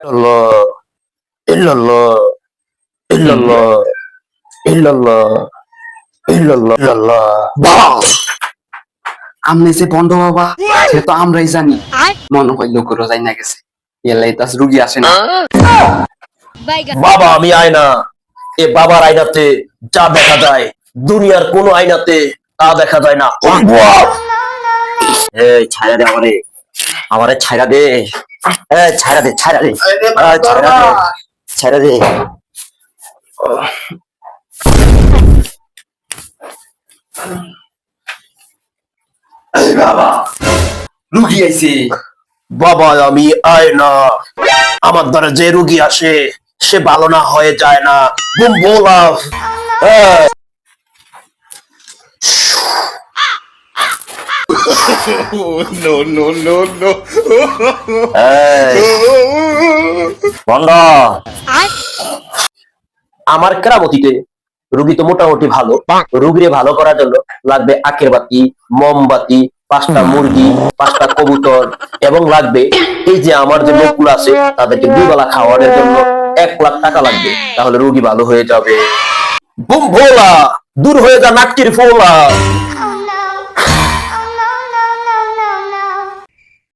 illallah illallah illallah illallah illallah illallah বাবা আমনে যে বন্ধ বাবা সে তো আমরাই জানি। মনে হয় লোকেরও যাই না গেছে। এলাই তাস রুগী আসে না। বাবা আমি আয়না। এ বাবার আয়নাতে যা দেখা যায় দুনিয়ার কোন আয়নাতে তা দেখা যায় না। এই ছায়া দে আমারে। আমারে ছায়া দে। দে দে। দে দে। বাবা রুগী আইছে। বাবা আমি আয়না আমার দ্বারা যে রুগী আসে সে ভালো না হয়ে যায় না। Boom no, no, no, no. বন্ধ। আমার কেরামতিতে রুগী তো মোটামুটি ভালো। রুগীরে ভালো করার জন্য লাগবে আখের বাতি মোমবাতি পাঁচটা মুরগি পাঁচটা কবুতর এবং লাগবে এই যে আমার যে লোকগুলো আছে তাদেরকে দুই বেলা খাওয়ানোর জন্য এক লাখ টাকা লাগবে। তাহলে রুগী ভালো হয়ে যাবে। বুম ভোলা দূর হয়ে যা নাটকির ফোলা।